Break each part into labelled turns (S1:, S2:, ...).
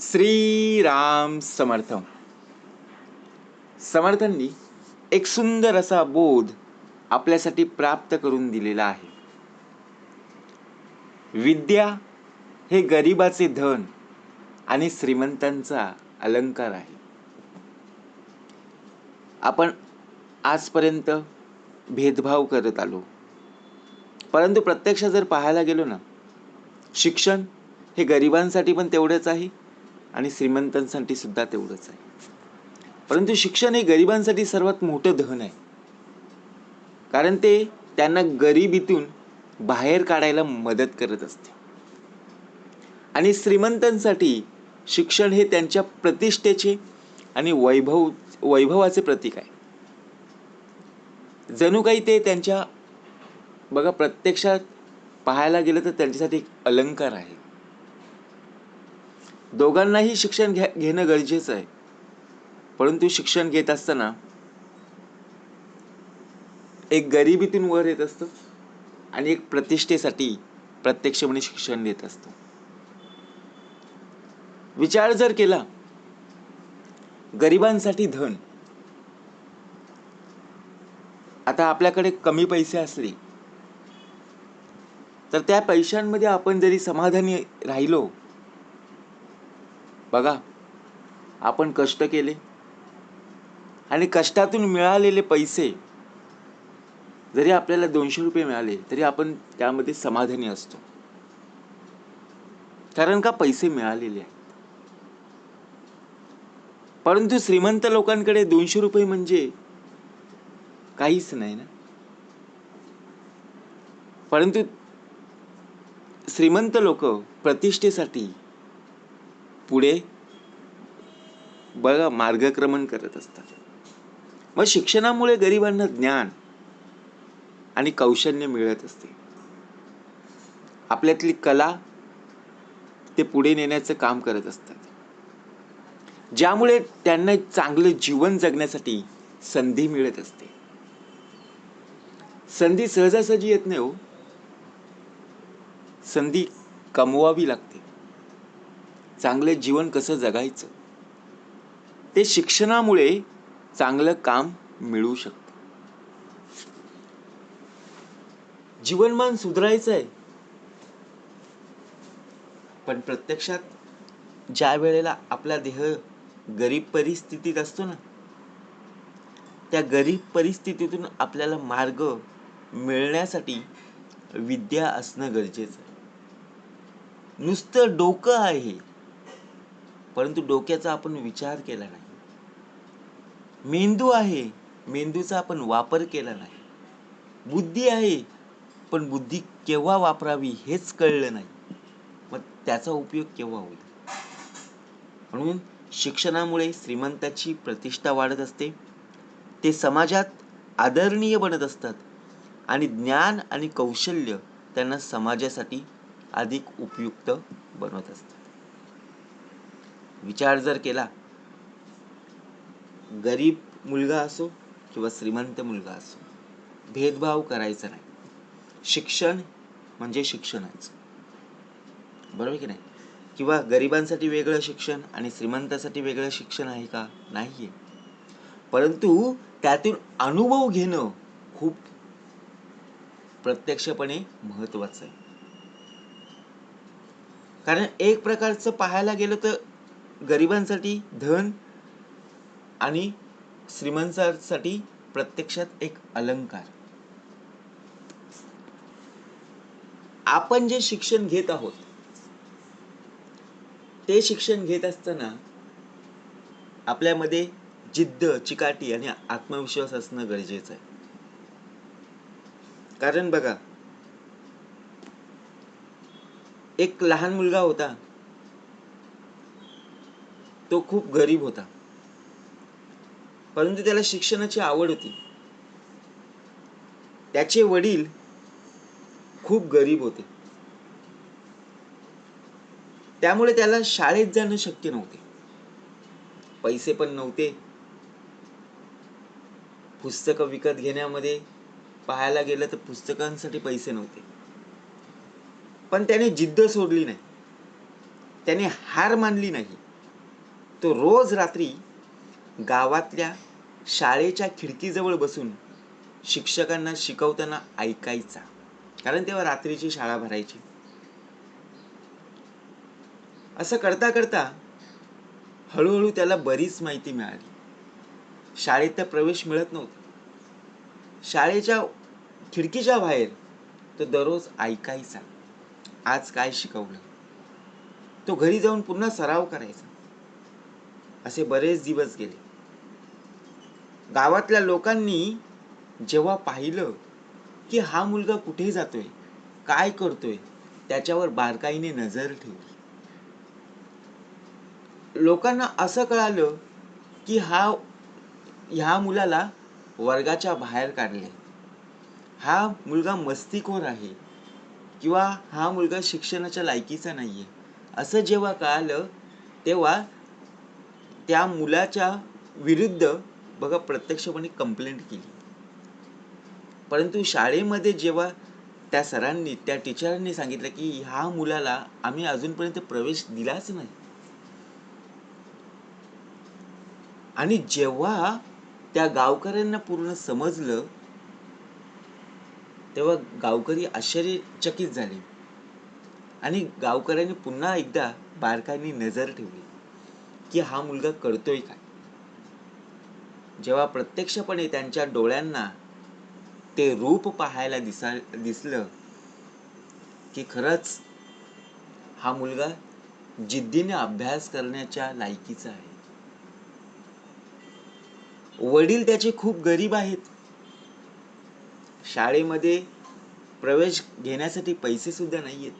S1: श्रीराम समर्थ. समर्थांनी एक सुंदर असा बोध आपल्यासाठी प्राप्त करून दिलेला आहे. विद्या हे गरिबाचे धन आणि श्रीमंतांचा अलंकार आहे. आपण आजपर्यंत भेदभाव करत आलो. परंतु प्रत्यक्ष जर पाहायला गेलो ना शिक्षण हे गरिबांसाठी पण तेवढंच आहे? आणि श्रीमंतांसाठी सुद्धा तेवढंच आहे. परंतु शिक्षण हे गरिबांसाठी सर्वात मोठं धन आहे. कारण ते त्यांना गरिबीतून बाहेर काढायला मदत करत असते. आणि श्रीमंतांसाठी शिक्षण हे त्यांच्या प्रतिष्ठेचे आणि वैभव वैभवाचे प्रतीक आहे. जणू काही ते त्यांच्या बघा प्रत्यक्षात पाहायला गेलं तर त्यांच्यासाठी एक अलंकार आहे. दोघांनाही शिक्षण घ्या घेणं गरजेचं आहे. परंतु शिक्षण घेत असताना एक गरिबीतून वर येत असतं आणि एक प्रतिष्ठेसाठी प्रत्यक्षपणे शिक्षण देत असतो. विचार जर केला गरिबांसाठी धन. आता आपल्याकडे कमी पैसे असले तर त्या पैशांमध्ये आपण जरी समाधानी राहिलो बघा आपण कष्ट केले आणि कष्टातून मिळालेले पैसे जरी आपल्याला दोनशे रुपये मिळाले तरी आपण त्यामध्ये समाधानी असतो. कारण का पैसे मिळालेले आहेत? परंतु श्रीमंत लोकांकडे दोनशे रुपये म्हणजे काहीच नाही ना? परंतु श्रीमंत लोक प्रतिष्ठेसाठी पुढे बघा मार्गक्रमण करत असतात. मग शिक्षणामुळे गरिबांना ज्ञान आणि कौशल्य मिळत असते. आपल्यातली कला ते पुढे नेण्याचं काम करत असतात. ज्यामुळे त्यांना चांगलं जीवन जगण्यासाठी संधी मिळत असते. संधी सहजासहजी येत नाही हो. संधी कमवावी लागते. चांगलं जीवन कसं जगायचं? ते शिक्षणामुळे चांगलं काम मिळू शकतं. जीवनमान सुधारायचं आहे. पण प्रत्यक्षात ज्या वेळेला आपला देह गरीब परिस्थितीत असतो ना त्या गरीब परिस्थितीतून आपल्याला मार्ग मिळण्यासाठी विद्या असणं गरजेचं आहे. नुसतं डोकं आहे. परंतु डोक्याचा आपण विचार केला नाही. मेंदू आहे मेंदूचा आपण वापर केला नाही. बुद्धी आहे पण बुद्धी केव्हा वापरावी हेच कळलं नाही. मग त्याचा उपयोग केव्हा होईल? म्हणून शिक्षणामुळे श्रीमंताची प्रतिष्ठा वाढत असते. ते समाजात आदरणीय बनत असतात आणि ज्ञान आणि कौशल्य त्यांना समाजासाठी अधिक उपयुक्त बनवत असतात. विचार जर केला गरीब मुलगा असो किंवा श्रीमंत मुलगा असो भेदभाव करायचा नाही. शिक्षण म्हणजे शिक्षणच. बरोबर की नाही? किंवा गरिबांसाठी वेगळं शिक्षण आणि श्रीमंतासाठी वेगळं शिक्षण आहे का? नाहीये. परंतु त्यातून अनुभव घेणं खूप प्रत्यक्षपणे महत्वाचं आहे. कारण एक प्रकारचं पाहायला गेलं तर गरिबांसाठी धन आणि श्रीमंतांसाठी प्रत्यक्षात एक अलंकार. आपण जे शिक्षण घेत आहोत ते शिक्षण घेत असताना आपल्यामध्ये जिद्द चिकाटी आणि आत्मविश्वास असणं गरजेचं आहे. कारण बघा एक लहान मुलगा होता तो खूप गरीब होता. परंतु त्याला शिक्षणाची आवड होती. त्याचे वडील खूप गरीब होते. त्यामुळे त्याला शाळेत जाणं शक्य नव्हते. पैसे पण नव्हते. पुस्तकं विकत घेण्यामध्ये पाहायला गेलं तर पुस्तकांसाठी पैसे नव्हते. पण त्याने जिद्द सोडली नाही. त्याने हार मानली नाही. तो रोज रात्री गावातल्या शाळेच्या खिडकीजवळ बसून शिक्षकांना शिकवताना ऐकायचा. कारण तेव्हा रात्रीची शाळा भरायची. असं करता करता हळूहळू त्याला बरीच माहिती मिळाली. शाळेत तर प्रवेश मिळत नव्हता. शाळेच्या खिडकीच्या बाहेर तो दररोज ऐकायचा. आज काय शिकवलं? तो घरी जाऊन पुन्हा सराव करायचा. असे बरेच दिवस गेले. गावातल्या लोकांनी जेव्हा पाहिलं की हा मुलगा कुठे जातोय काय करतोय त्याच्यावर बारकाईने नजर ठेवली. लोकांना असं कळालं की हा ह्या मुलाला वर्गाच्या बाहेर काढले हा मुलगा मस्तीखोर आहे किंवा हा मुलगा शिक्षणाच्या लायकीचा नाही आहे असं जेव्हा कळालं तेव्हा त्या मुलाच्या विरुद्ध बघा प्रत्यक्षपणे कंप्लेंट केली. परंतु शाळेमध्ये जेव्हा त्या सरांनी त्या टीचरांनी सांगितलं की ह्या मुलाला आम्ही अजूनपर्यंत प्रवेश दिलाच नाही. आणि जेव्हा त्या गावकऱ्यांना पूर्ण समजलं तेव्हा गावकरी आश्चर्यचकित झाले. आणि गावकऱ्यांनी पुन्हा एकदा बारकाईने नजर ठेवली. की हा मुलगा करतोय काय? जेव्हा प्रत्यक्षपणे त्यांच्या डोळ्यांना ते रूप पाहायला दिसा दिसलं की खरंच हा मुलगा जिद्दीने अभ्यास करण्याच्या लायकीचा आहे. वडील त्याचे खूप गरीब आहेत. शाळेमध्ये प्रवेश घेण्यासाठी पैसे सुद्धा नाहीयेत.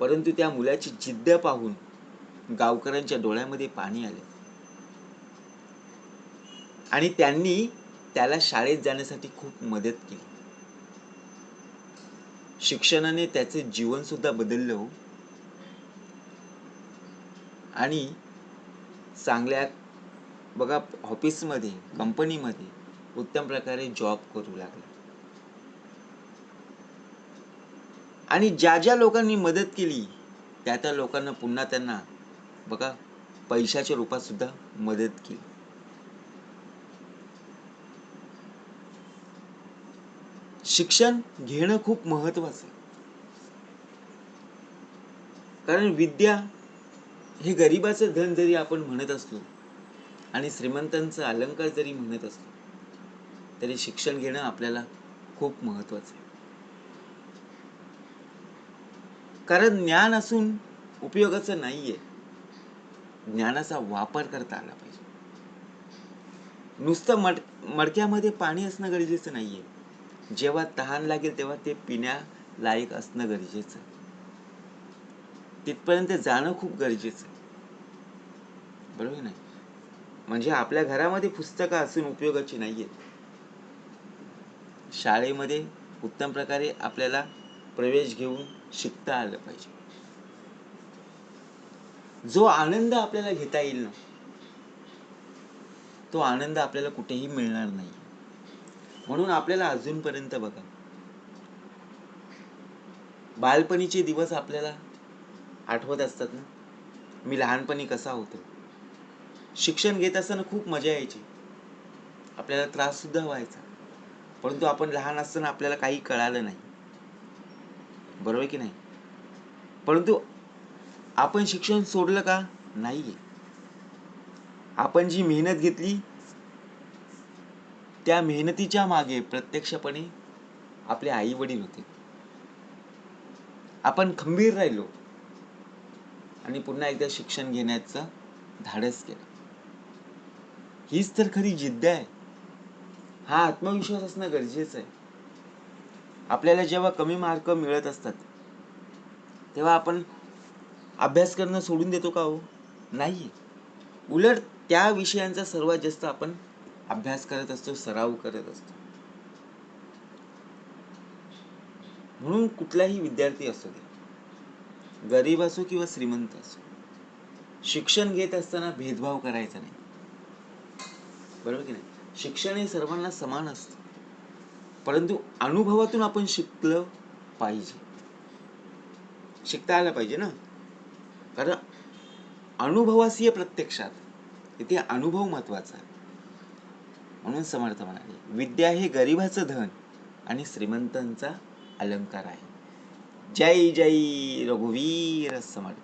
S1: परंतु त्या मुलाची जिद्द पाहून गावकऱ्यांच्या डोळ्यामध्ये पाणी आले. आणि त्यांनी त्याला शाळेत जाण्यासाठी खूप मदत केली. शिक्षणाने त्याचे जीवन सुद्धा बदललं हो. आणि चांगल्या बघा ऑफिसमध्ये कंपनीमध्ये उत्तम प्रकारे जॉब करू लागला. आणि ज्या ज्या लोकांनी मदत केली त्या त्या लोकांना पुन्हा त्यांना बघा पैशाच्या रूपात सुद्धा मदत केली. शिक्षण घेणं खूप महत्वाचं कारण विद्या हे गरिबाचं धन जरी आपण म्हणत असलो आणि श्रीमंतांचा अलंकार जरी म्हणत असलो तरी शिक्षण घेणं आपल्याला खूप महत्वाचं आहे. कारण ज्ञान असून उपयोगाचं नाहीये. ज्ञानाचा वापर करता आला पाहिजे. नुसतं मड मडक्यामध्ये पाणी असणं गरजेचं नाहीये. जेव्हा तहान लागेल तेव्हा ते पिण्या लायक असणं गरजेचं. तिथपर्यंत जाणं खूप गरजेचं. बरोबर नाही म्हणजे आपल्या घरामध्ये पुस्तकं असून उपयोगाची नाहीयेत. शाळेमध्ये उत्तम प्रकारे आपल्याला प्रवेश घेऊन शिकता आलं पाहिजे. जो आनंद आपल्याला घेता येईल ना तो आनंद आपल्याला कुठेही मिळणार नाही. म्हणून आपल्याला अजूनपर्यंत बघा बालपणीचे दिवस आपल्याला आठवत असतात ना. मी लहानपणी कसा होतो? शिक्षण घेत असताना खूप मजा यायची. आपल्याला त्रास सुद्धा व्हायचा. परंतु आपण लहान असताना आपल्याला काही कळालं नाही. बरोबर की नाही? परंतु आपण शिक्षण सोडलं का? नाहीये. आपण जी मेहनत घेतली त्या मेहनतीच्या मागे प्रत्यक्षपणे आपले आई वडील होते. आपण खंबीर राहिलो आणि पुन्हा एकदा शिक्षण घेण्याचं धाडस केलं. हीच तर खरी जिद्द आहे. हा आत्मविश्वास असणं गरजेचं आहे. आपल्याला जेव्हा कमी मार्क मिळत असतात तेव्हा आपण अभ्यास करणं सोडून देतो का हो? नाही. उलट त्या विषयांचा सर्वात जास्त आपण अभ्यास करत असतो सराव करत असतो. म्हणून कुठलाही विद्यार्थी असो दे गरीब असो किंवा श्रीमंत असो शिक्षण घेत असताना भेदभाव करायचा नाही. बरोबर की नाही? शिक्षण हे सर्वांना समान असतं. परंतु अनुभवातून आपण शिकलं पाहिजे. शिकता आलं पाहिजे ना? कारण अनुभवासीय प्रत्यक्षात. इथे अनुभव महत्त्वाचा म्हणून समर्थ म्हणाले विद्या हे गरिबाचं धन आणि श्रीमंतांचा अलंकार आहे. जय जय रघुवीर समर्थ.